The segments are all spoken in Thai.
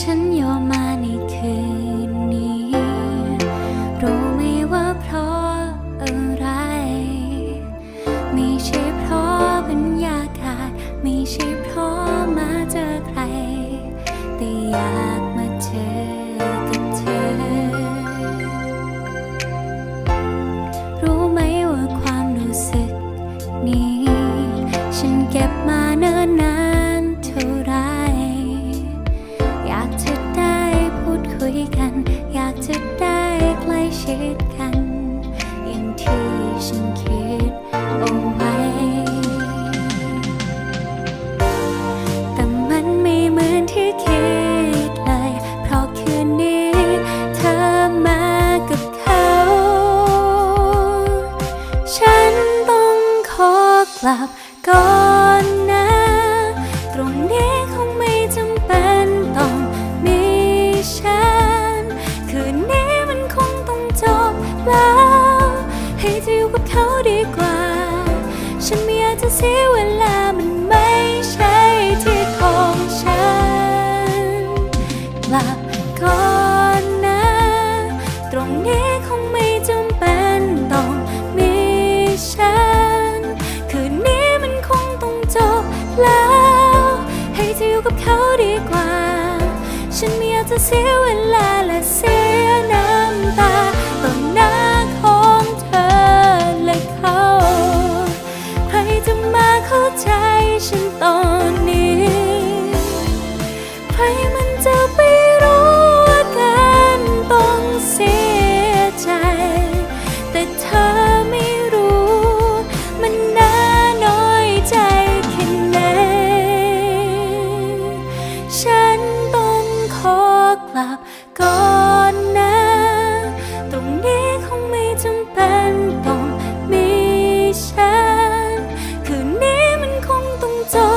ฉันยอมมาในคืนนี้ รู้ไหมว่าเพราะอะไร ไม่ใช่เพราะบรรยากาศ ไม่ใช่เพราะมาเจอใคร แต่อยาก ดกัน อย่างที่ฉันคิดเอาไว้ แต่มันไม่เหมือนที่คิดเลย เพราะคืนนี้เธอมากับเขา ฉันต้องขอกลับ อยู่กับเขาดีกว่า ฉันไม่อยากจะเสียเวลามันไม่ใช่ที่ของฉันกลับก่อนนะ ตรงนี้คงไม่จำเป็นต้องมีฉัน คืนนี้มันคงต้องจบแล้ว ให้เธออยู่กับเขาดีกว่า ฉันไม่อยากจะเสียเวลาและเสียน้ำ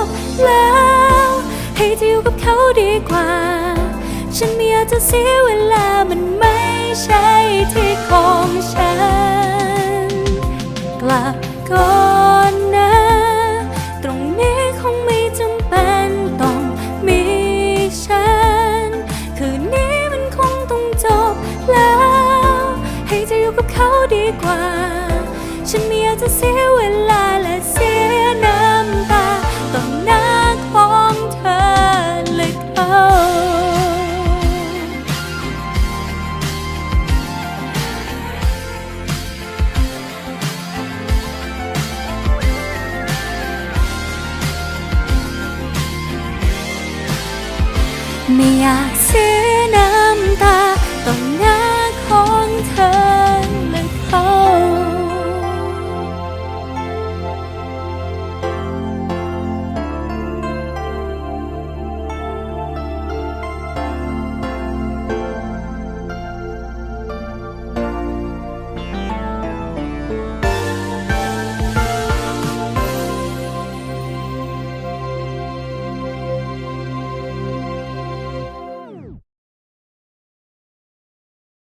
บแล้ว ให้เธออยู่กับเขาดีกว่า ฉันไม่อยากจะเสียเวลามันไม่ใช่ที่ของฉัน กลับก่อนนะ ตรงนี้คงไม่จำเป็นต้องมีฉัน คืนนี้มันคงต้องจบแล้ว ให้เธออยู่กับเขาดีกว่า ฉันไม่อยากจะเสียเวลาและเสียน้ำตา မရစေ